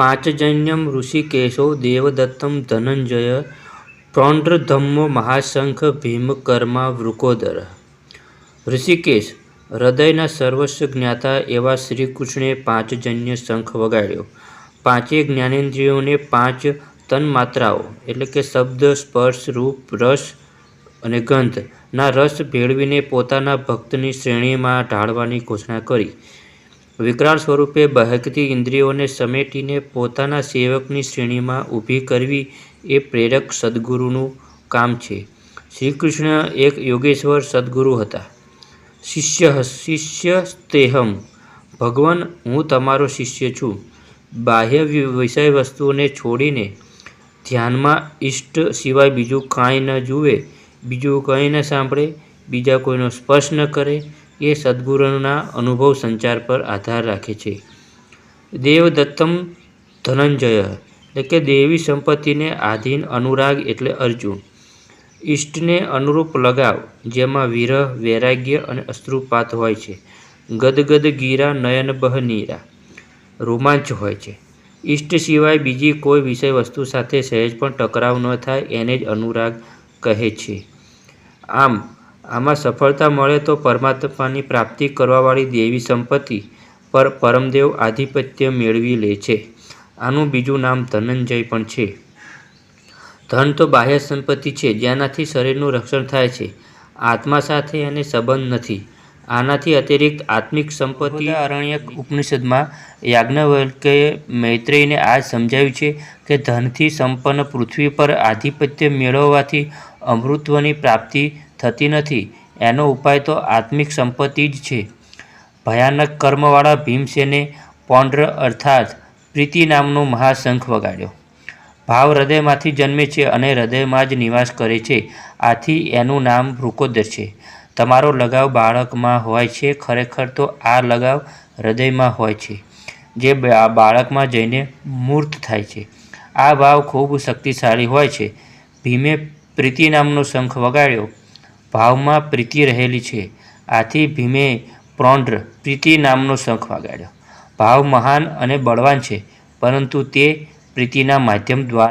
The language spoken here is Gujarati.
પાંચજન્યમ ઋષિકેશો દેવદત્તમ ધનંજય પૌંડ્રધમ્મો મહાશંખ ભીમકર્મા વૃકોદર ઋષિકેશ હૃદયના સર્વસ્વ જ્ઞાતા એવા શ્રીકૃષ્ણે પાંચજન્ય શંખ વગાડ્યો પાંચેય જ્ઞાનેન્દ્રિયોને પાંચ તન્માત્રાઓ એટલે કે શબ્દ, સ્પર્શ, રૂપ, રસ અને ગંધના રસ ભેળવીને પોતાના ભક્તની શ્રેણીમાં ઢાળવાની ઘોષણા કરી। વિકરાળ સ્વરૂપે બહેકતી ઇન્દ્રિયોને સમેટીને પોતાના સેવકની શ્રેણીમાં ઊભી કરવી એ પ્રેરક સદ્ગુરુનું કામ છે. શ્રી કૃષ્ણ એક યોગેશ્વર સદ્ગુરુ હતા. શિષ્ય શિષ્ય સ્તેહમ, ભગવાન, હું તમારો શિષ્ય છું. બાહ્ય વિષય વસ્તુઓને છોડીને ધ્યાનમાં ઈષ્ટ સિવાય બીજું કાંઈ ન જુએ. બીજું કંઈ ન સાંભળે. બીજા કોઈનો સ્પર્શ ન કરે. એ સદગુરુના અનુભવ સંચાર પર આધાર રાખે છે. દેવદત્તમ ધનંજય, એટલે કે દેવી સંપત્તિને આધીન અનુરાગ એટલે અર્જુન. ઈષ્ટને અનુરૂપ લગાવ, જેમાં વિરહ, વૈરાગ્ય અને અશ્રુપાત હોય છે. ગદગદ ગીરા નયનબહ નીરા. રોમાંચ હોય છે. ઈષ્ટ સિવાય બીજી કોઈ વિષય વસ્તુ સાથે સહેજ પણ ટકરાવ ન થાય, એને જ અનુરાગ કહે છે. આમ આમાં સફળતા મળે તો પરમાત્માની પ્રાપ્તિ કરવાવાળી દેવી સંપત્તિ પર પરમદેવ આધિપત્ય મેળવી લે છે. આનું બીજું નામ ધનંજય પણ છે. ધન તો બાહ્ય સંપત્તિ છે, જેનાથી શરીરનું રક્ષણ થાય છે. આત્મા સાથે એને સંબંધ નથી. આનાથી અતિરિક્ત આત્મિક સંપત્તિ અરણ્યક ઉપનિષદમાં યાજ્ઞવલ્કે મૈત્રેયને આ સમજાવ્યું છે કે ધનથી સંપન્ન પૃથ્વી પર આધિપત્ય મેળવવાથી અમૃત્વની પ્રાપ્તિ થતી નથી. એનો ઉપાય તો આત્મિક સંપત્તિ જ છે. ભયાનક કર્મવાળા ભીમસેને પૌંડ્ર અર્થાત પ્રીતિ નામનો મહાશંખ વગાડ્યો. ભાવ હૃદયમાંથી જન્મે છે અને હૃદયમાં જ નિવાસ કરે છે. આથી એનું નામ વૃકોદર છે. તમારો લગાવ બાળકમાં હોય છે, ખરેખર તો આ લગાવ હૃદયમાં હોય છે, જે બાળકમાં જઈને મૂર્ત થાય છે. આ ભાવ ખૂબ શક્તિશાળી હોય છે. ભીમે પ્રીતિ નામનો શંખ વગાડ્યો. ભાવમાં પ્રીતિ રહેલી છે. આથી ભીમે પ્રૌંડ્ર પ્રીતિ નામનો શંખ વગાડ્યો. ભાવ મહાન અને બળવાન છે, પરંતુ તે પ્રીતિના માધ્યમ દ્વારા